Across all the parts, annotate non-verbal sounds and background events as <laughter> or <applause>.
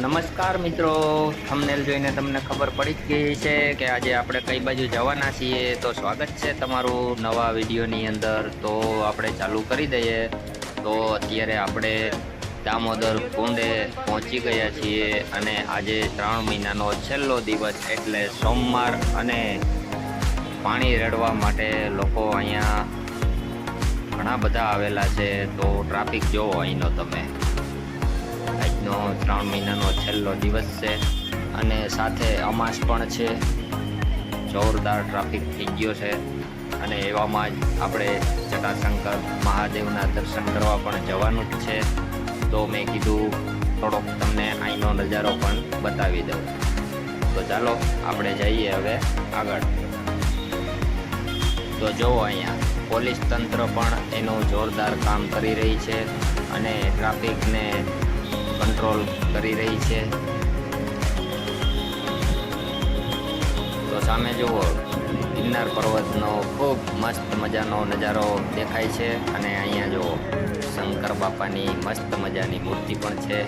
નમસ્કાર મિત્રો. થંબનેલ જોઈને તમને ખબર પડી જ ગઈ છે કે આજે આપણે કઈ બાજુ જવાના છીએ. તો સ્વાગત છે તમારું નવા વિડીયોની અંદર. તો આપણે ચાલુ કરી દઈએ. તો અત્યારે આપણે દામોદર કુંડે પહોંચી ગયા છીએ અને આજે શ્રાવણ મહિનાનો છેલ્લો દિવસ એટલે સોમવાર અને પાણી રેડવા માટે લોકો અહીંયા ઘણા બધા આવેલા છે. તો ટ્રાફિક જોવો અહીંનો તમે. શ્રાવણ મહિનાનો છેલ્લો દિવસ છે અને સાથે અમાસ પણ છે. જોરદાર ટ્રાફિક થઈ ગયો છે અને એવામાં જ આપણે જટાશંકર મહાદેવના દર્શન કરવા પણ જવાનું જ છે. તો મેં કીધું થોડોક તમને અહીંનો નજારો પણ બતાવી દઉં. તો ચાલો આપણે જઈએ હવે આગળ. તો જુઓ અહીંયા પોલીસ તંત્ર પણ એનું જોરદાર કામ કરી રહી છે અને ટ્રાફિકને કંટ્રોલ કરી રહી છે. તો સામે જુઓ, ગિરનાર પર્વતનો ખૂબ મસ્ત મજાનો નજારો દેખાય છે અને અહીંયા જુઓ, શંકર બાપાની મસ્ત મજાની મૂર્તિ પણ છે.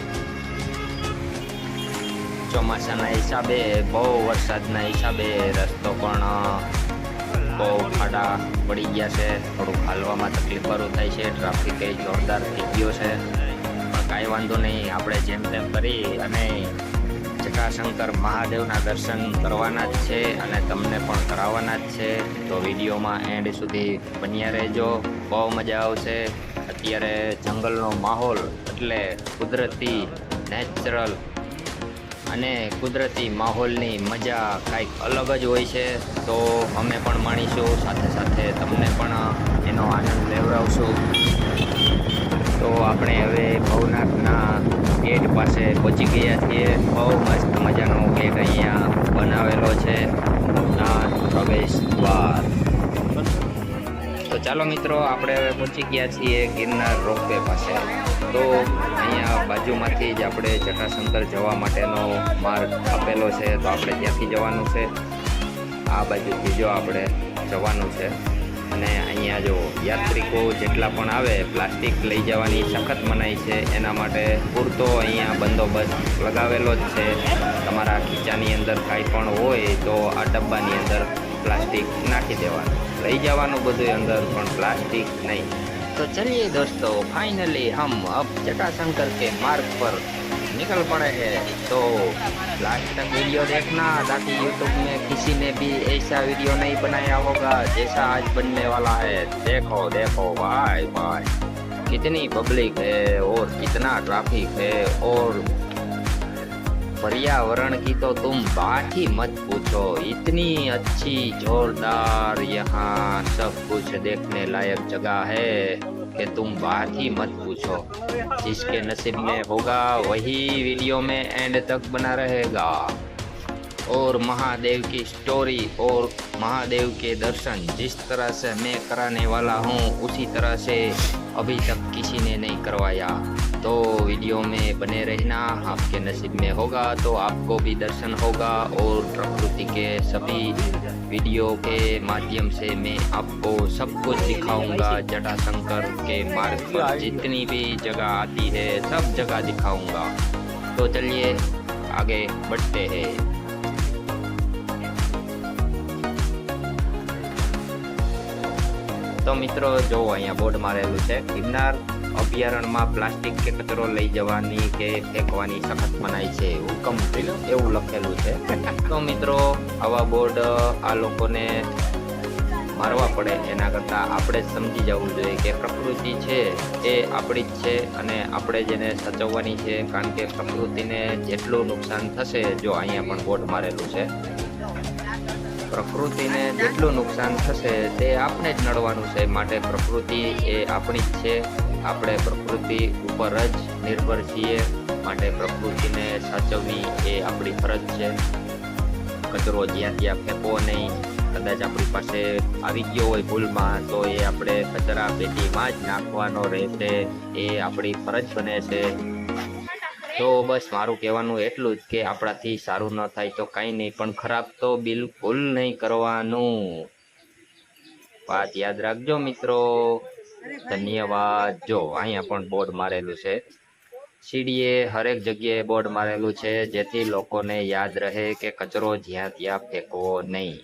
ચોમાસાના હિસાબે, બહુ વરસાદના હિસાબે રસ્તો પણ બહુ ખાડા પડી ગયા છે. થોડુંક હાલવામાં તકલીફ વાળું થાય છે, ટ્રાફિક એ જોરદાર થઈ ગયો છે. કાંઈ વાંધો નહીં, આપણે જેમ તેમ કરી અને જટાશંકર મહાદેવના દર્શન કરવાના જ છે અને તમને પણ કરાવવાના જ છે. તો વિડીયોમાં એન્ડ સુધી બન્યા રહેજો. બહુ મજા આવશે. અત્યારે જંગલનો માહોલ એટલે કુદરતી નેચરલ અને કુદરતી માહોલની મજા કાંઈક અલગ જ હોય છે. તો અમે પણ માણીશું. સાથે સાથે તમને પણ એનો આનંદ લેવડાવશું. તો આપણે હવે ભવનાથના ગેટ પાસે પહોંચી ગયા છીએ. બહુ મસ્ત મજાનો ગેટ અહીંયા બનાવેલો છે. ભવનાથ પ્રવેશ દ્વાર. તો ચાલો મિત્રો, આપણે હવે પહોંચી ગયા છીએ ગિરનાર રોપવે પાસે. તો અહીંયા બાજુમાંથી જ આપણે જટાશંકર જવા માટેનો માર્ગ આપેલો છે. તો આપણે ત્યાંથી જવાનું છે. આ બાજુથી જો આપણે જવાનું છે. અને અહીંયા જો યાત્રિકો જેટલા પણ આવે, પ્લાસ્ટિક લઈ જવાની સખત મનાઈ છે, એના માટે પૂરતો અહીંયા બંદોબસ્ત લગાવેલો જ છે. તમારા ખીચાની અંદર કાંઈ પણ હોય તો આ ડબ્બાની અંદર પ્લાસ્ટિક નાખી દેવાનું. લઈ જવાનું બધું અંદર, પણ પ્લાસ્ટિક નહીં. તો ચલીએ દોસ્તો, ફાઇનલી હમ અબ જટાશંકર કે માર્ગ પર निकल पड़े हैं। तो लास्ट तक वीडियो देखना, ताकि यूट्यूब में किसी ने भी ऐसा वीडियो नहीं बनाया होगा जैसा आज बनने वाला है। देखो देखो भाई भाई कितनी पब्लिक है और कितना ट्रैफ़िक है और पर्यावरण की तो तुम बात ही मत पूछो। इतनी अच्छी, जोरदार यहाँ सब कुछ देखने लायक जगह है कि तुम बात ही मत पूछो। जिसके नसीब में होगा, वही वीडियो में एंड तक बना रहेगा। और महादेव की स्टोरी और महादेव के दर्शन जिस तरह से मैं कराने वाला हूँ, उसी तरह से अभी तक किसी ने नहीं करवाया। तो वीडियो में बने रहना आपके नसीब में होगा तो आपको भी दर्शन होगा और प्रकृति के सभी वीडियो के माध्यम से मैं आपको सब कुछ दिखाऊंगा जटाशंकर के मार्ग पर जितनी भी जगह आती है सब जगह दिखाऊंगा तो चलिए आगे बढ़ते हैं તો મિત્રો જો અહીંયા બોર્ડ મારેલું છે ગિરનાર અભયારણ્યમાં પ્લાસ્ટિક કે કચરો લઈ જવાની કે ફેંકવાની સખત મનાઈ છે હુકમ એવું લખેલું છે. <laughs> તો મિત્રો આવા બોર્ડ આ લોકોને મારવા પડે એના કરતાં આપણે જ સમજી જવું જોઈએ કે પ્રકૃતિ છે એ આપણી જ છે અને આપણે જેને સચવવાની છે કારણ કે પ્રકૃતિને જેટલું નુકસાન થશે જો અહીંયા પણ બોર્ડ મારેલું છે. પ્રકૃતિને જેટલું નુકસાન થશે તે આપણે જ નડવાનું છે. માટે પ્રકૃતિ એ આપણી જ છે. આપણે પ્રકૃતિ ઉપર જ નિર્ભર છીએ. માટે પ્રકૃતિને સાચવવી એ આપણી ફરજ છે. કચરો જ્યાં ત્યાં ફેંકવો નહીં, કદાચ આપણી પાસે આવી ગયો હોય ભૂલમાં, તો એ આપણે કચરા પેટીમાં જ નાખવાનો રહેશે. એ આપણી ફરજ બને છે. તો બસ મારું કહેવાનું એટલું જ કે આપણાથી સારું ન થાય તો કાંઈ નહીં, પણ ખરાબ તો બિલકુલ નહીં કરવાનું. વાત યાદ રાખજો મિત્રો. ધન્યવાદ. જો, અહીંયા પણ બોર્ડ મારેલું છે. સીડીએ હરેક જગ્યાએ બોર્ડ મારેલું છે, જેથી લોકોને યાદ રહે કે કચરો જ્યાં ત્યાં ફેંકવો નહીં.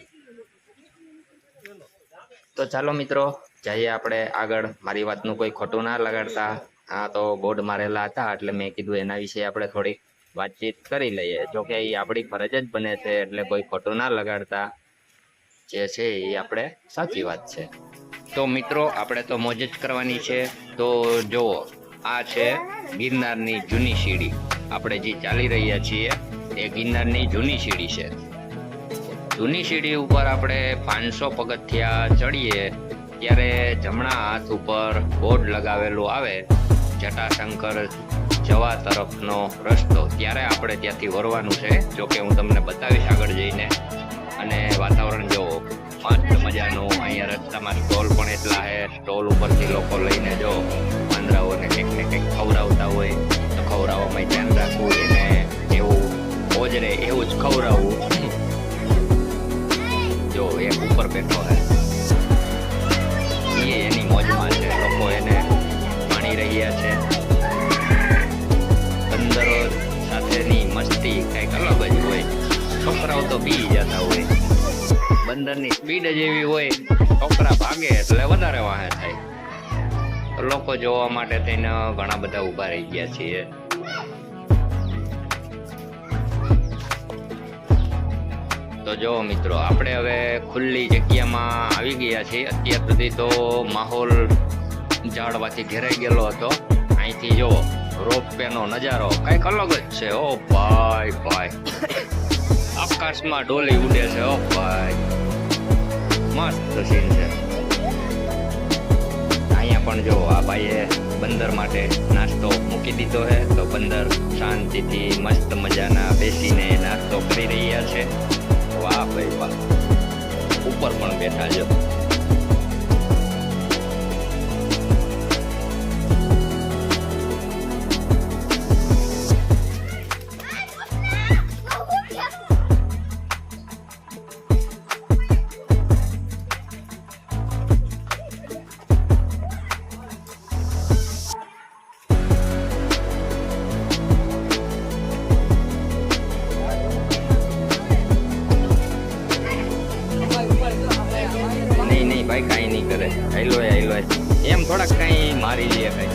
તો ચાલો મિત્રો, જઈએ આપણે આગળ. મારી વાતનું કોઈ ખોટું ના લગાડતા. હા તો બોર્ડ મારેલા હતા, એટલે મેં કીધું એના વિશે આપણે થોડીક વાતચીત કરી લઈએ. જો કે એ આપણી ફરજ જ બને છે, એટલે કોઈ ખોટું ના લગાડતા. જે છે એ આપણે સાચી વાત છે. તો મિત્રો, આપણે તો મોજ જ કરવાની છે. તો જુઓ આ છે ગિરનારની જૂની સીડી. આપણે જે ચાલી રહ્યા છીએ એ ગિરનારની જૂની સીડી છે. જૂની સીડી ઉપર આપણે પાંચસો પગથિયા ચડીએ, ત્યારે જમણા હાથ ઉપર બોર્ડ લગાવેલું આવે, જટાશંકર જવા તરફનો રસ્તો. ત્યારે આપણે ત્યાંથી વરવાનું છે. જોકે હું તમને બતાવીશ આગળ જઈને. અને મજાનું અહીંયા રસ્તામાં સ્ટોલ પણ એટલા હે સ્ટોલ ઉપરથી લોકો લઈને જો પાંદડાઓને કંઈક ને કંઈક ખવડાવતા હોય, તો ખવડાવવામાં ધ્યાન રાખવું એને એવું ઓજરે એવું જ ખવડાવવું. જો એક ઉપર બેઠો હે. એ એની મોજમાં છે. લોકો એને માણી રહ્યા છે. અંદરો સાથેની મસ્તી કંઈક અલગ જ હોય. છોકરાઓ તો પી જતા હોય. બંદરની સ્પીડ જ એવી હોય, છોકરા ભાગે એટલે વધારે વાહે થાય. લોકો જોવા માટે થઈને ઘણા બધા ઊભા રહી ગયા છીએ. તો જો મિત્રો, આપણે હવે ખુલ્લી જગ્યામાં આવી ગયા છીએ. અત્યાર સુધી તો માહોલ ઝાડવાથી ઘેરાઈ ગયેલો હતો. અહીંથી જો રોપવેનો નજારો કંઈક અલગ જ છે. ઓ ભાઈ ભાઈ. આકાશમાં ડોલી ઉડે છે, ઓ ભાઈ. મસ્ત સીન છે. અહીંયા પણ જો આ ભાઈએ બંદર માટે નાસ્તો મૂકી દીધો છે, તો બંદર શાંતિથી મસ્ત મજાના બેસીને નાસ્તો કરી રહ્યા છે. વાહ ભાઈ વાહ. ઉપર પણ બેઠા છે નહીં નહીં, ભાઈ, કાંઈ નહીં કરે. આઈલો આઈલો એમ થોડાક કાંઈ મારી લે કાંઈ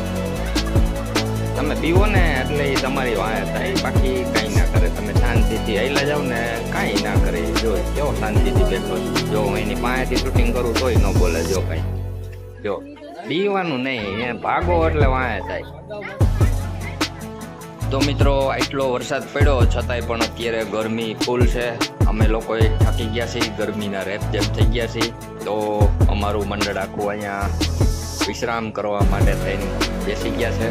તમે પીવો ને એટલે એ તમારી વાંહે થાય. બાકી કાંઈ ના કરે. તમે શાંતિથી આઈલા જાઓ ને કાંઈ ના કરે. જો, કેવો શાંતિથી બેઠો જો, હું એની પાસેથી શૂટિંગ કરું તોય ન બોલે, જો કાંઈ. જો, પીવાનું નહીં. એ ભાગો એટલે વાંહે થાય. તો મિત્રો, આટલો વરસાદ પડ્યો. છતાંય પણ અત્યારે ગરમી ફૂલ છે. અમે લોકોએ થાકી ગયા છીએ. ગરમીના રેપ થઈ ગયા છીએ. તો અમારું મંડળ આખું અહીંયા વિશ્રામ કરવા માટે થઈને બેસી ગયા છે.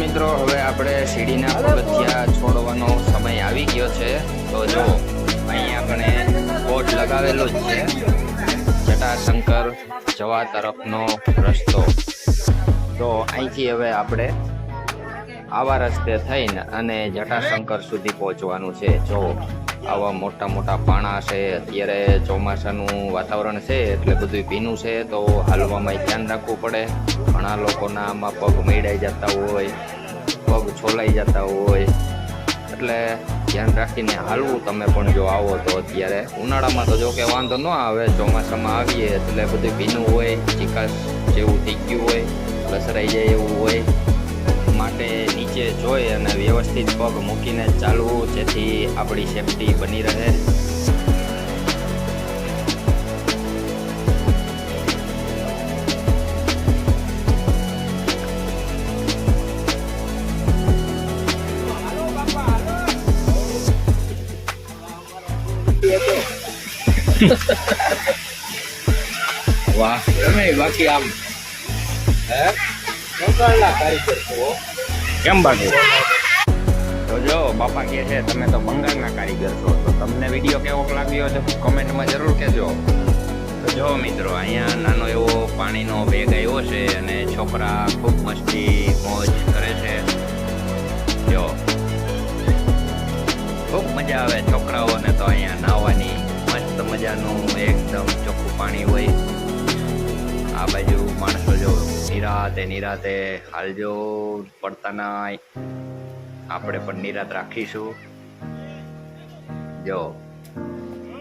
મિત્રો, હવે આપણે સીડીના પગથિયા છોડવાનો સમય આવી ગયો છે. તો જો અહીં આપણે બોર્ડ લગાવેલો જ છે. જટાશંકર જવા તરફનો રસ્તો. તો અહીંથી હવે આપણે આવા રસ્તે થઈને અને જટાશંકર સુધી પહોંચવાનું છે. જો આવા મોટા મોટા પાણા છે, અત્યારે ચોમાસાનું વાતાવરણ છે, એટલે બધું ભીનું છે, તો હાલવામાં ધ્યાન રાખવું પડે. ઘણા લોકોના આમાં પગ મેળાઈ જતા હોય, પગ છોલાઈ જતા હોય. એટલે ધ્યાન રાખીને હાલવું, તમે પણ જો આવો તો અત્યારે ઉનાળામાં તો જો કે વાંધો ન આવે, ચોમાસામાં આવીએ એટલે બધું ભીનું હોય ચીકાશ જેવું થઈ ગયું હોય, લસરાઈ જાય એવું હોય, માટે નીચે જોઈ અને વ્યવસ્થિત પગ મૂકીને ચાલવું, જેથી આપણી સેફટી બની રહે. વાહ તમે બાકી આમ. હે? બંગાળના કારીગર છો કેમ બાકી? તો જો બાપા કહે છે તમે તો બંગાળના કારીગર છો. તો તમને વીડિયો કેવો લાગ્યો છે કમેન્ટમાં જરૂર કહેજો. તો જો મિત્રો અહીંયા નાનો એવો પાણીનો વેગ આવ્યો છે અને છોકરા ખૂબ મસ્તી મોજ કરે છે. જો ખૂબ મજા આવે છોકરાઓને તો અહીંયા નાવા મજાનું એકદમ ચોખ્ખું પાણી હોય. આ બાજુ માણસો જો નિરાતે નિરાતે હાલજો પડતા ના આપણે પણ નિરાત રાખીશું. જો,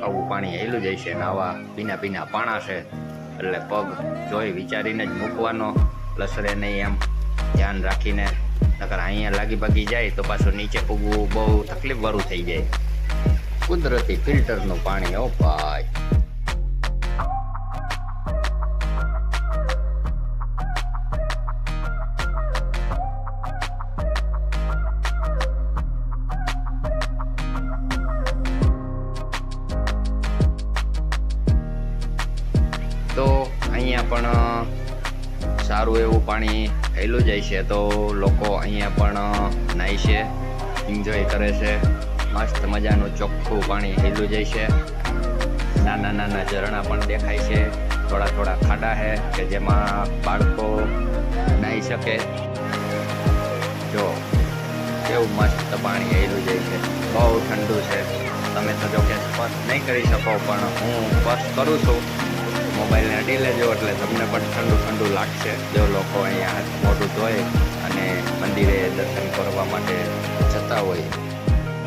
આવું પાણી હેલું જાય છે નાવા પીના પીના પાણા છે. એટલે પગ જોઈ વિચારીને જ મૂકવાનો. લસરે નહીં એમ ધ્યાન રાખીને. નકર અહીંયા લાગી ભાગી જાય તો પાછું નીચે પૂગવું બહુ તકલીફ વાળું થઈ જાય. કુદરતી ફિલ્ટરનું પાણી, ઓ ભાઈ. તો અહીંયા પણ સારું એવું પાણી થયેલું જાય છે, તો લોકો અહીંયા પણ નાય છે એન્જોય કરે છે. મસ્ત મજાનું ચોખ્ખું પાણી હેલું જાય છે. નાના નાના ઝરણા પણ દેખાય છે. થોડા થોડા ખાડા છે કે જેમાં બાળકો નાહી શકે. જો, કેવું મસ્ત પાણી હેલું જાય છે. બહુ ઠંડુ છે. તમે તો જો કે સ્પર્શ નહીં કરી શકો, પણ હું સ્પર્શ કરું છું. મોબાઈલને અડી લેજો એટલે તમને પણ ઠંડુ ઠંડુ લાગશે. જો લોકો અહીંયા હાથ મોઢું ધોય અને મંદિરે દર્શન કરવા માટે જતા હોય.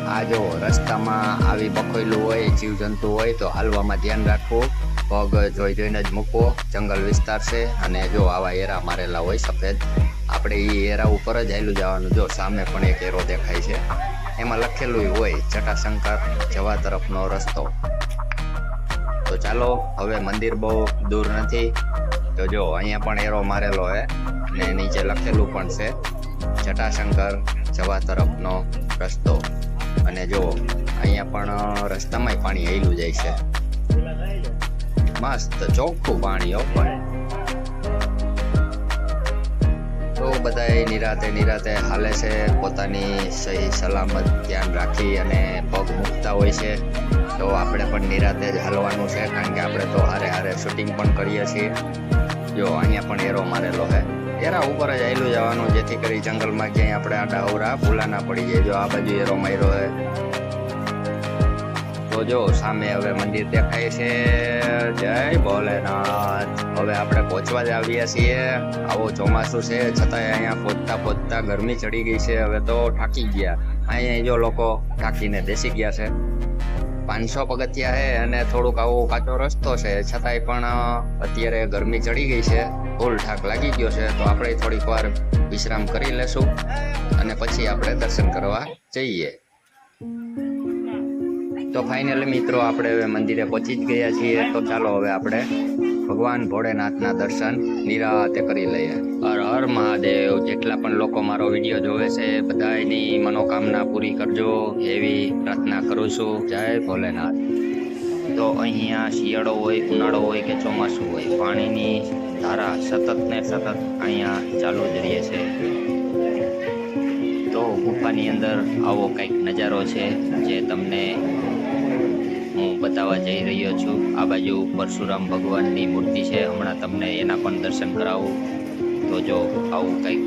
આ જો રસ્તામાં આવી બખોયેલું હોય, જીવજંતુ હોય, તો હાલવામાં ધ્યાન રાખવું પગ જોઈ જોઈને જ મૂકવો જંગલ વિસ્તાર છે અને જો આવા એરા મારેલા હોય સફેદ, આપણે એ એરા ઉપર જ હાલું જવાનું. જો સામે પણ એક એરો દેખાય છે. એમાં લખેલું હોય, જટાશંકર જવા તરફનો રસ્તો. તો ચાલો, હવે મંદિર બહુ દૂર નથી. તો જો, અહીંયા પણ એરો મારેલો છે ને નીચે લખેલું પણ છે, જટાશંકર જવા તરફનો રસ્તો. અને જો અહીંયા પણ રસ્તામાં પાણી હેલું જાય છે. મસ્ત ચોખ્ખું પાણી, હો, પણ. તો બધાય નિરાતે નિરાતે હાલે છે, પોતાની સહી સલામત ધ્યાન રાખી અને પગ મૂકતા હોય છે. તો આપણે પણ નિરાતે જ હાલવાનું છે, કારણ કે આપણે તો હારે હારે શૂટિંગ પણ કરીએ છીએ. જો, અહીંયા પણ એરો મારેલો છે. એરા ઉપર જ આવેલું જવાનું? જેથી કરી જંગલમાં ક્યાંય આપણે આડા અવરા ભૂલા ના પડી જાય, જો આ બાજુ એરો માર્યો છે તો જો, સામે હવે મંદિર દેખાય છે. જય ભોલેનાથ. હવે આપણે પહોંચવા જ આવ્યા છીએ. આવો ચોમાસું છે, છતાંય અહીંયા પહોંચતા પહોંચતા ગરમી ચડી ગઈ છે. હવે તો થાકી ગયા. અહીંયા જો લોકો થાકીને બેસી ગયા છે. પાંચસો પગથિયા છે અને થોડુંક આવો કાચો રસ્તો છે. છતાંય પણ અત્યારે ગરમી ચડી ગઈ છે. ફૂલ ઠાક લાગી ગયો છે. તો આપણે થોડીક વાર વિશ્રામ કરી લેશું અને પછી આપણે દર્શન કરવા જઈએ. તો ફાઇનલી મિત્રો, આપણે હવે મંદિરે પહોંચી જ ગયા છીએ. તો ચાલો હવે આપણે ભગવાન ભોળેનાથના દર્શન નિરાતે કરી લઈએ. હર હર મહાદેવ. જેટલા પણ લોકો મારો વીડિયો જોવે છે બધાની મનોકામના પૂરી કરજો. એવી પ્રાર્થના કરું છું. જય ભોલેનાથ. તો અહીંયા શિયાળો હોય, ઉનાળો હોય કે ચોમાસું હોય, પાણીની ધારા સતત ને સતત અહીંયા ચાલુ જ રહે છે. તો ગુફાની અંદર આવો કંઈક નજારો છે, જે તમને હું બતાવવા જઈ રહ્યો છું. આ બાજુ પરશુરામ ભગવાનની મૂર્તિ છે. હમણાં તમને એના પણ દર્શન કરાવું. તો જો આવું કંઈક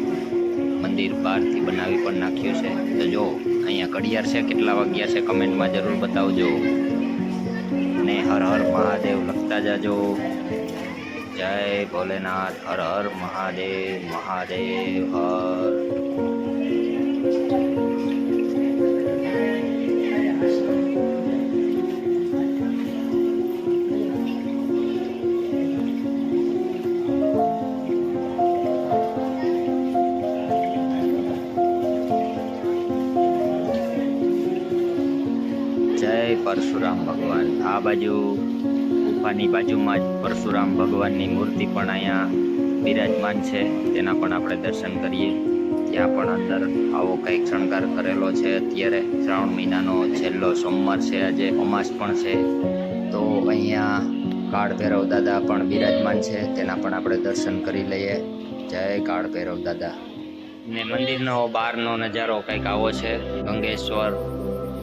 મંદિર બહારથી બનાવી પણ નાખ્યું છે. તો જો, અહીંયા ઘડિયાળ છે, કેટલા વાગ્યા છે કમેન્ટમાં જરૂર બતાવજો. ને હર હર મહાદેવ લખતા જાજો. જય ભોલેનાથ, હર હર મહાદેવ મહાદેવ, હર. પરશુરામ ભગવાન. આ બાજુ ગુફાની બાજુમાં જ પરશુરામ ભગવાનની મૂર્તિ પણ અહીંયા બિરાજમાન છે. તેના પણ આપણે દર્શન કરીએ. ત્યાં પણ અંદર આવો કંઈક શણગાર કરેલો છે. અત્યારે શ્રાવણ મહિનાનો છેલ્લો સોમવાર છે. આજે અમાસ પણ છે. તો અહીંયા કાળ ભૈરવ દાદા પણ બિરાજમાન છે. તેના પણ આપણે દર્શન કરી લઈએ. જય કાળ ભૈરવ દાદા. ને મંદિરનો બહારનો નજારો કંઈક આવો છે. ગંગેશ્વર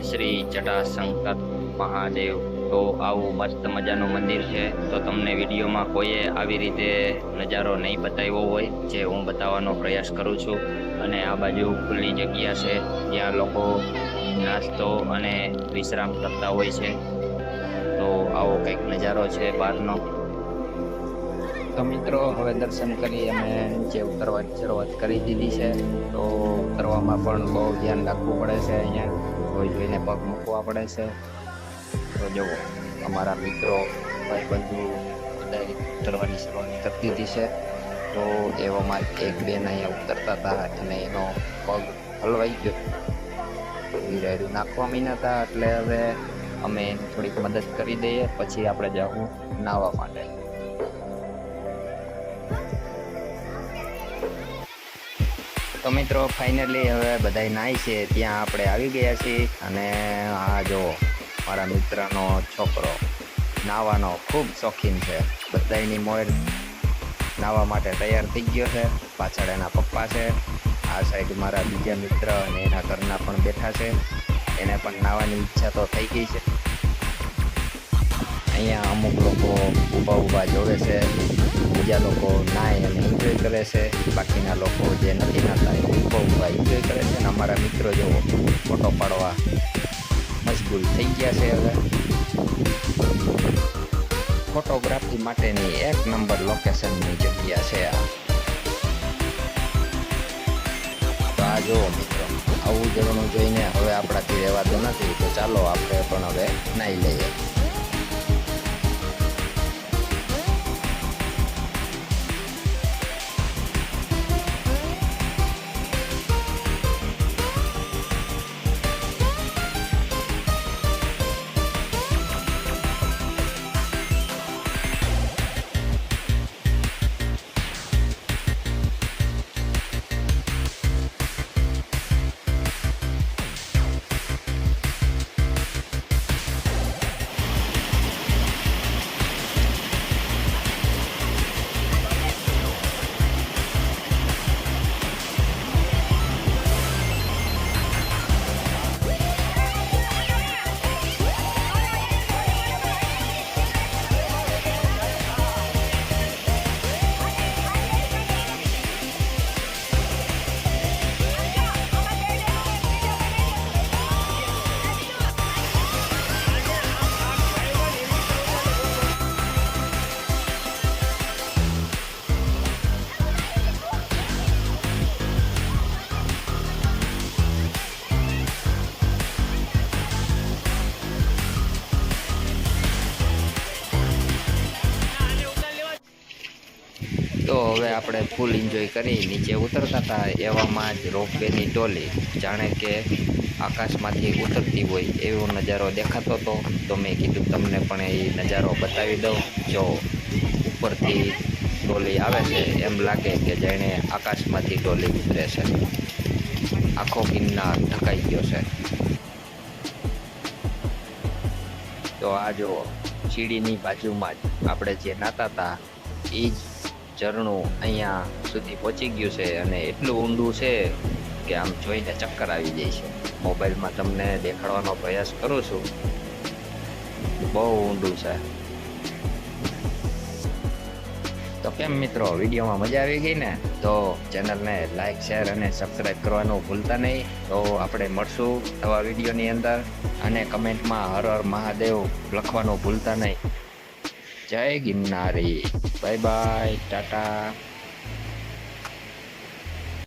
શ્રી જટાશંકર મહાદેવ. તો આવું મસ્ત મજાનું મંદિર છે. તો તમને વિડીયોમાં કોઈએ આવી રીતે નજારો નહીં બતાવ્યો હોય, જે હું બતાવવાનો પ્રયાસ કરું છું. અને આ બાજુ ખુલ્લી જગ્યા છે, જ્યાં લોકો નાસ્તો અને વિશ્રામ કરતા હોય છે. તો આવો કંઈક નજારો છે બહારનો. તો મિત્રો, હવે દર્શન કરી અમે નીચે ઉતરવાની શરૂઆત કરી દીધી છે. તો ઉતરવામાં પણ બહુ ધ્યાન રાખવું પડે છે અહીંયા. જોઈ જોઈને પગ મૂકવા પડે છે. તો જુઓ અમારા મિત્રો, ભાઈબંધુ બધા ઉતરવાની શરૂઆત કરી છે. તો એવામાં એક બેન અહીંયા ઉતરતા હતા અને એનો પગ હલવાઈ ગયો. હીરાયરું નાખવા મીના હતા, એટલે હવે અમે થોડીક મદદ કરી દઈએ. પછી આપણે જાઉં નાહવા માટે મિત્રો ફાઇનલી હવે બધા નાય છે, ત્યાં આપણે આવી ગયા છીએ. અને આ જો, મારા મિત્રનો છોકરો નાવાનો ખૂબ શોખીન છે. બધાની મોર નાવા માટે તૈયાર થઈ ગયો છે. પાછળ એના પપ્પા છે. આ સાઈડ મારા બીજા મિત્ર અને એના ઘરના પણ બેઠા છે. એને પણ નાવાની ઈચ્છા તો થઈ ગઈ છે. અહીંયા અમુક લોકો ઊભા ઊભા જોવે છે. બીજા લોકો નાય અને એન્જોય કરે છે બાકીના લોકો જે નથી નાતા એ એન્જોય કરે છે અને અમારા મિત્રો જેવો ફોટો પાડવા મશગુલ થઈ ગયા છે હવે ફોટોગ્રાફી માટેની એક નંબર લોકેશનની જગ્યા છે આ જુઓ મિત્રો આવું ઝરણું જોઈને હવે આપણાથી રહેવાતું નથી તો ચાલો આપણે પણ હવે નાહી લઈએ તો હવે આપણે ફૂલ એન્જોય કરી નીચે ઉતરતા હતા. એવામાં જ રોપવેની ટોલી જાણે કે આકાશમાંથી ઉતરતી હોય એવો નજારો દેખાતો હતો. તો મેં કીધું તમને પણ એ નજારો બતાવી દઉં. જો ઉપરથી ટોલી આવે છે, એમ લાગે કે જેણે આકાશમાંથી ટોલી ઉતરે છે. આખો ગિરનાર ઢકાઈ ગયો છે. તો આ જો સીડીની બાજુમાં જ આપણે જે નાતા હતા એ જ ઝરણું અહીંયા સુધી પહોંચી ગયું છે અને એટલું ઊંડું છે કે આમ જોઈને ચક્કર આવી જાય છે. મોબાઈલમાં તમને દેખાડવાનો પ્રયાસ કરું છું. બહુ ઊંડું છે. તો કેમ મિત્રો, વિડીયોમાં મજા આવી ગઈ ને? તો ચેનલને લાઈક, શેર અને સબસ્ક્રાઈબ કરવાનું ભૂલતા નહીં. તો આપણે મળશું નવા વિડીયોની અંદર અને કમેન્ટમાં હર હર મહાદેવ લખવાનું ભૂલતા નહીં. જય ગિરનારી. Bye bye tata.